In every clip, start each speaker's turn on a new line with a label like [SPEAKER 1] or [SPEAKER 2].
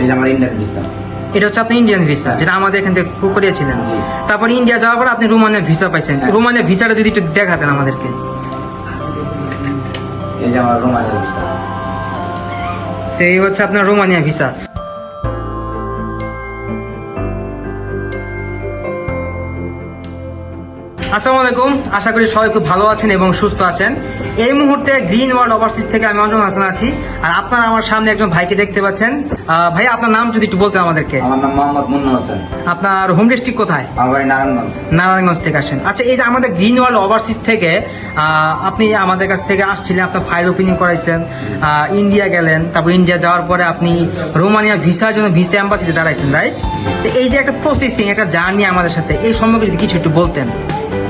[SPEAKER 1] এই যে আমার ইন্ডিয়ান ভিসা
[SPEAKER 2] এটা হচ্ছে আপনি ইন্ডিয়ান ভিসা যেটা আমাদের এখান থেকে করিয়েছিলেন তারপর ইন্ডিয়া যাওয়ার পর আপনি ভিসা পাইছেন।
[SPEAKER 1] হ্যাঁ।
[SPEAKER 2] ভিসাটা যদি একটু দেখাতেন আমাদেরকে।
[SPEAKER 1] এই যে আমার রোমানিয়ার ভিসা
[SPEAKER 2] তো এই হচ্ছে আপনার রোমানিয়া ভিসা আসসালামু আলাইকুম। আশা করি সবাই খুব ভালো আছেন এবং সুস্থ আছেন। এই মুহূর্তে গ্রিন ওয়ার্ল্ড ওভারসিজ থেকে আমি অঞ্জন হাসান আছি আর আপনারা আমার সামনে একজন ভাইকে দেখতে পাচ্ছেন। ভাই আপনার নাম যদি একটু বলতেন আমাদেরকে।
[SPEAKER 1] আমার নাম মোহাম্মদ মুন্না হোসেন।
[SPEAKER 2] আপনার হোম ডিস্ট্রিক্ট কোথায়?
[SPEAKER 1] আমার নারায়ণগঞ্জ।
[SPEAKER 2] নারায়ণগঞ্জ থেকে আসেন। আচ্ছা এই যে আমাদের গ্রিন ওয়ার্ল্ড ওভারসিজ থেকে আপনি আমাদের কাছ থেকে আসছিলেন আপনার ফাইল ওপেনিং করাইছেন ইন্ডিয়া গেলেন তারপর ইন্ডিয়া যাওয়ার পরে আপনি রোমানিয়া ভিসার জন্য ভিসা এম্বাসিতে দাঁড়াইছেন রাইট তো এই যে একটা প্রসেসিং একটা জার্নি আমাদের সাথে এই সম্পর্কে যদি কিছু একটু বলতেন।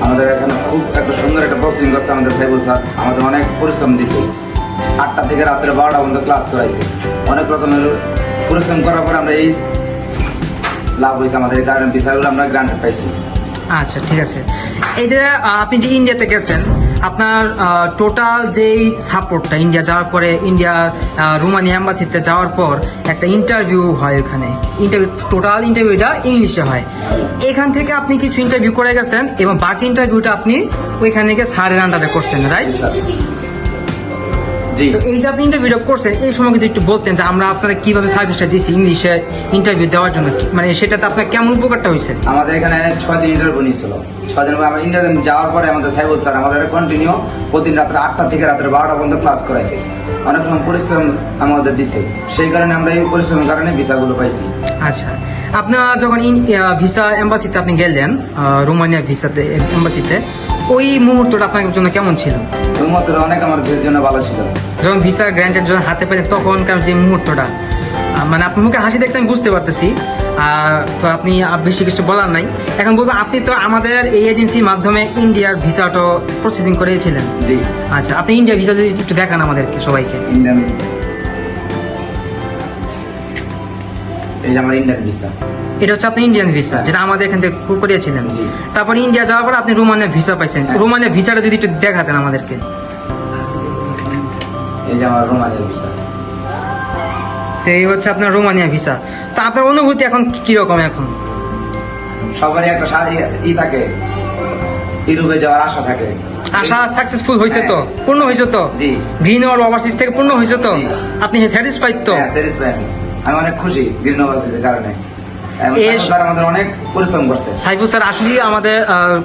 [SPEAKER 1] আমাদের এখানে খুব একটা সুন্দর একটা পোস্টিং করছে আমাদের সাইবুল স্যার। আমাদের অনেক পরিশ্রম দিছে। আটটা থেকে রাত্রে বারোটা পর্যন্ত ক্লাস করাইছে। অনেক রকমের পরিশ্রম করার পর আমরা এই লাভ হয়েছে আমাদের কারণে বিষয়গুলো আমরা গ্রান্টেড পাইছি।
[SPEAKER 2] আচ্ছা ঠিক আছে। যে আপনি যে ইন্ডিয়াতে গেছেন আপনার টোটাল যেই সাপোর্টটা ইন্ডিয়া যাওয়ার পরে ইন্ডিয়া রোমানিয়া এম্বাসিতে যাওয়ার পর একটা ইন্টারভিউ হয় ওখানে। ইন্টারভিউ টোটাল ইন্টারভিউটা ইংলিশে হয়। এখান থেকে আপনি কিছু ইন্টারভিউ করে গেছেন এবং বাকি ইন্টারভিউটা আপনি ওইখানে গিয়ে স্যারের আন্ডারে করছেন রাইট তো এই যে আপনি ইন্টারভিউটা করছেন এই সময় কিন্তু একটু বলতেন যে আমরা আপনাদের কীভাবে সার্ভিসটা দিচ্ছি ইংলিশে ইন্টারভিউ দেওয়ার জন্য। মানে সেটাতে আপনার কেমন উপকারটা হয়েছে?
[SPEAKER 1] আমাদের এখানে ছয় দিন ইন্টারভিউ নিয়েছিল। ছয় দিন পর আমরা ইন্ডিয়াতে যাওয়ার পরে আমাদের সাইবুল স্যার আমাদের কন্টিনিউ প্রতিদিন রাত্রে আটটা থেকে রাত্রে বারোটা পর্যন্ত ক্লাস করাইছে। অনেক রকম পরিশ্রম আমাদের দিছে। সেই কারণে আমরা এই পরিশ্রমের কারণে ভিসাগুলো পাইছি।
[SPEAKER 2] আচ্ছা। আপনার যখন ভিসা এম্বাসিতে আপনি গেলেন রোমানিয়া ভিসাতে এম্বাসিতে ওই মুহূর্তটা আপনার জন্য কেমন ছিল?
[SPEAKER 1] মুহূর্তটা অনেক আমার জন্য ভালো ছিল।
[SPEAKER 2] যখন ভিসা গ্র্যান্টের জন্য হাতে পেলেন তখনকার যে মুহূর্তটা মানে আপনার মুখে হাসি দেখতে আমি বুঝতে পারতেছি। আর তো আপনি আর বেশি কিছু বলার নাই। এখন বলব আপনি তো আমাদের এই এজেন্সির মাধ্যমে ইন্ডিয়ার ভিসাটা প্রসেসিং করেছিলেন
[SPEAKER 1] জি।
[SPEAKER 2] আচ্ছা আপনি ইন্ডিয়া ভিসা যদি একটু দেখান আমাদেরকে সবাইকে।
[SPEAKER 1] ইন্ডিয়ান এই যে আমার ইন্ডিয়ান ভিসা
[SPEAKER 2] এটা হচ্ছে আপনি ইন্ডিয়ান ভিসা যেটা আমাদের এখান থেকে করিয়েছিলেন। তারপর ইন্ডিয়া যাওয়ার পর আপনি রোমানিয়া ভিসা পাইছেন।
[SPEAKER 1] হ্যাঁ।
[SPEAKER 2] রোমানিয়া ভিসাটা যদি একটু দেখাতেন আমাদেরকে।
[SPEAKER 1] এই যে আমার রোমানিয়ার ভিসা
[SPEAKER 2] তো এই হচ্ছে আপনার রোমানিয়া ভিসা। তো আপনার অনুভূতি এখন কীরকম এখন?
[SPEAKER 1] সবারই একটা ই থাকে। ইউরোপে যাওয়ার আশা থাকে।
[SPEAKER 2] আশা সাকসেসফুল হয়েছে তো? পূর্ণ হয়েছে তো?
[SPEAKER 1] জি।
[SPEAKER 2] গ্রিন ওয়ার্ল্ড ওভারসিজ থেকে পূর্ণ হয়েছে তো? আপনি স্যাটিসফাইড তো?
[SPEAKER 1] হ্যাঁ, আমি অনেক খুশি গ্রিন ওভারসিজের কারণে।
[SPEAKER 2] সাইফুল স্যার আসলেই আমাদের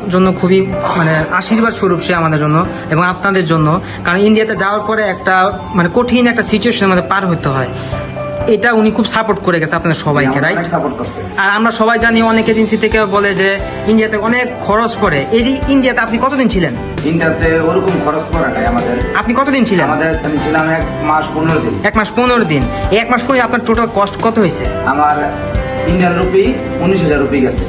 [SPEAKER 2] জন্য খুবই মানে আশীর্বাদ স্বরূপ সে আমাদের জন্য এবং আপনাদের জন্য। কারণ ইন্ডিয়াতে যাওয়ার পরে একটা মানে কঠিন একটা সিচুয়েশন আমাদের পার হতে হয়। এটা উনি খুব সাপোর্ট করে গেছে আপনার সবাইকে রাইট
[SPEAKER 1] সাপোর্ট করছে।
[SPEAKER 2] আর আমরা সবাই জানি অনেক এজেন্সি থেকে বলে যে ইন্ডিয়াতে অনেক খরচ পড়ে। এই যে ইন্ডিয়াতে আপনি কতদিন ছিলেন?
[SPEAKER 1] ইন্ডিয়াতে ওরকম খরচ পড়ে নাই আমাদের।
[SPEAKER 2] আপনি কতদিন ছিলেন?
[SPEAKER 1] আমাদের আমি ছিলাম এক মাস পনেরো দিন।
[SPEAKER 2] এক মাস পনেরো দিন। এক মাস পরে আপনার টোটাল কস্ট কত হয়েছে?
[SPEAKER 1] আমার ইন্ডিয়ান রুপি উনিশ হাজার রুপি গেছে।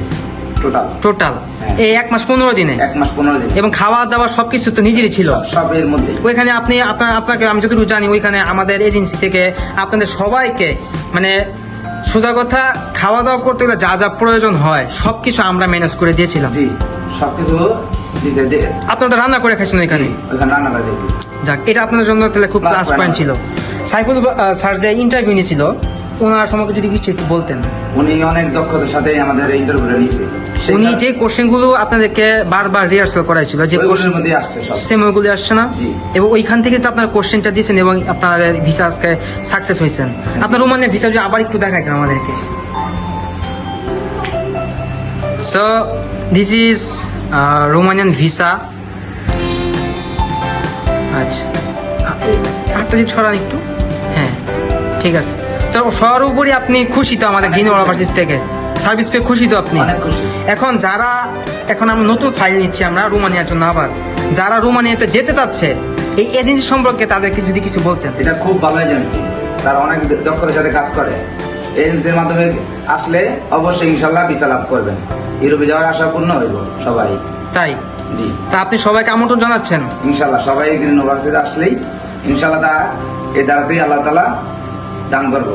[SPEAKER 1] টোটাল
[SPEAKER 2] টোটাল
[SPEAKER 1] হ্যাঁ।
[SPEAKER 2] এই এক মাস পনেরো দিনে?
[SPEAKER 1] এক মাস পনেরো দিন।
[SPEAKER 2] এবং খাওয়া দাওয়া সবকিছু তো নিজেরই ছিল?
[SPEAKER 1] সব এর মধ্যে।
[SPEAKER 2] ওইখানে আপনি আপনার আপনাকে আমি যতটুকু জানি ওইখানে আমাদের এজেন্সি থেকে আপনাদের সবাইকে মানে সোজা কথা খাওয়া দাওয়া করতে গেলে যা যা প্রয়োজন হয় সবকিছু আমরা ম্যানেজ করে দিয়েছিলাম।
[SPEAKER 1] জি সবকিছু
[SPEAKER 2] আপনারা রান্না করে খাইছেন
[SPEAKER 1] রান্না করে দিয়েছি।
[SPEAKER 2] যাক এটা আপনাদের জন্য তাহলে খুব প্লাস পয়েন্ট ছিল। সাইফুল স্যার যে ইন্টারভিউ নিয়েছিল ওনার সম্পর্কে যদি কিছু একটু বলতেন।
[SPEAKER 1] উনি অনেক দক্ষতার সাথে আমাদের ইন্টারভিউটা নিছে সেই
[SPEAKER 2] উনি যে কোশ্চেনগুলো আপনাদেরকে বারবার রিহার্সাল করাইছিল যে
[SPEAKER 1] ওইগুলোর মধ্যে আসছে সব।
[SPEAKER 2] সেম ওইগুলো আসছে না? এবং ওইখান থেকে তো আপনার কোশ্চেনটা দিয়েছেন এবং আপনাদের ভিসা আজকে সাকসেস হয়েছেন। আপনার রোমানের ভিসা যদি আবার একটু দেখাইতেন আমাদেরকে। So this is Romanian visa আচ্ছা। হাতটা যদি ছড়ান একটু। হ্যাঁ ঠিক আছে। তো সর্বোপরি আপনি খুশি তো আমাদের গ্রিন ওভারসিজ থেকে? সার্ভিস পেয়ে খুশি তো আপনি?
[SPEAKER 1] খুশি।
[SPEAKER 2] এখন যারা এখন আমরা নতুন ফাইল নিচ্ছি আমরা রোমানিয়ার জন্য আবার। যারা রোমানিয়াতে যেতে চাচ্ছে এই এজেন্সি সম্পর্কে তাদেরকে যদি কিছু বলতেন।
[SPEAKER 1] এটা খুব ভালো এজেন্সি তারা অনেক দক্ষতার সাথে কাজ করে। এজেন্সির মাধ্যমে আসলে অবশ্যই ইনশাল্লাহ ভিসা লাভ করবেন। ইউরোপে যাওয়ার আশা পূর্ণ হইব সবারই
[SPEAKER 2] তাই?
[SPEAKER 1] জি।
[SPEAKER 2] তা আপনি সবাইকে আমন্ত্রণ জানাচ্ছেন?
[SPEAKER 1] ইনশাল্লাহ সবাই গ্রিন ওভারসিজ আসলেই ইনশাল্লাহ তা এই দ্বারাতেই আল্লাহ তালা দান করব।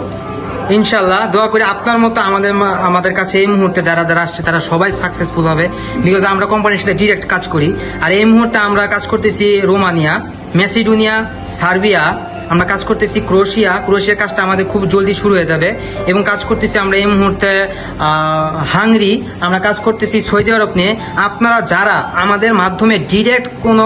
[SPEAKER 2] ইনশাল্লাহ দোয়া করি আপনার মতো আমাদের আমাদের কাছে এই মুহূর্তে যারা যারা আসছে, তারা সবাই সাকসেসফুল হবে। বিকজ আমরা কোম্পানির সাথে ডিরেক্ট কাজ করি। আর এই মুহূর্তে আমরা কাজ করতেছি রোমানিয়া মেসিডোনিয়া সার্বিয়া আমরা কাজ করতেছি ক্রোশিয়া। ক্রোশিয়ার কাজটা আমাদের খুব জলদি শুরু হয়ে যাবে এবং কাজ করতেছি আমরা এই মুহূর্তে হাংরি আমরা কাজ করতেছি সৌদি আরব নিয়ে। আপনারা যারা আমাদের মাধ্যমে ডিরেক্ট কোনো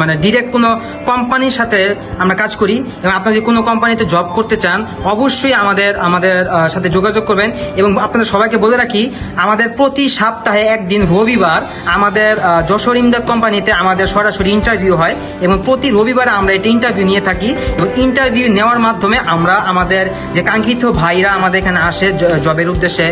[SPEAKER 2] মানে ডিরেক্ট কোনো কোম্পানির সাথে আমরা কাজ করি এবং আপনারা যদি কোনো কোম্পানিতে জব করতে চান, অবশ্যই আমাদের আমাদের সাথে যোগাযোগ করবেন এবং আপনাদের সবাইকে বলে রাখি, আমাদের প্রতি সপ্তাহে একদিন রবিবার আমাদের যশোর ইমদাদ কোম্পানিতে আমাদের সরাসরি ইন্টারভিউ হয় এবং প্রতি রবিবারে আমরা এটা ইন্টারভিউ নিয়ে থাকি এবং ইন্টারভিউ নেওয়ার মাধ্যমে আমরা আমাদের যে কাঙ্ক্ষিত ভাইরা আমাদের এখানে আসে জবের উদ্দেশ্যে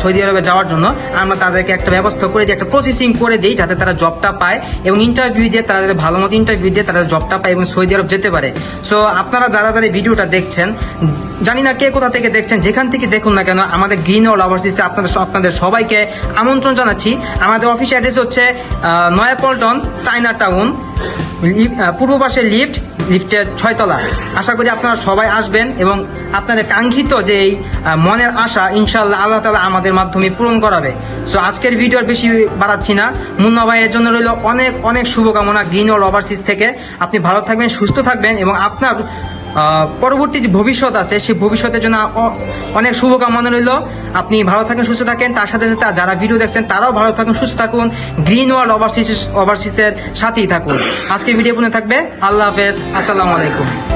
[SPEAKER 2] সৌদি আরবে যাওয়ার জন্য, আমরা তাদেরকে একটা ব্যবস্থা করে দিই একটা প্রসেসিং করে দিই যাতে তারা জবটা পায় এবং ইন্টারভিউ দিয়ে তারা যাতে ভালো মতো ইন্টারভিউ দিয়ে তারা জবটা পায় এবং সৌদি আরব যেতে পারে। সো আপনারা যারা যারা এই ভিডিওটা দেখছেন, জানি না কে কোথা থেকে দেখছেন, যেখান থেকে দেখুন না কেন, আমাদের গ্রিন ওয়াল ওভারসিসে আপনাদের আপনাদের সবাইকে আমন্ত্রণ জানাচ্ছি। আমাদের অফিস অ্যাড্রেস হচ্ছে নয়াপল্টন, চায়না টাউন পূর্ব পাশে লিফট লিফটের ছয়তলা। আশা করি আপনারা সবাই আসবেন এবং আপনাদের কাঙ্ক্ষিত যে এই মনের আশা ইনশাল্লাহ আল্লাহ তালা আমাদের মাধ্যমে পূরণ করাবে। সো আজকের ভিডিওর বেশি বাড়াচ্ছি না। মুন্না ভাইয়ের জন্য রইল অনেক অনেক শুভকামনা গ্রিন ওয়াল ওভারসিজ থেকে। আপনি ভালো থাকবেন, সুস্থ থাকবেন এবং আপনার পরবর্তী যে ভবিষ্যৎ আছে, সেই ভবিষ্যতের জন্য অনেক শুভকামনা রইল। আপনি ভালো থাকেন, সুস্থ থাকেন। তার সাথে সাথে যারা ভিডিও দেখছেন, তারাও ভালো থাকুন, সুস্থ থাকুন। গ্রিন ওয়ার্ল্ড ওভারসিস ওভারসিসের সাথেই থাকুন। আজকে ভিডিও পুনে থাকবে। আল্লাহ হাফেজ। আসসালামু আলাইকুম।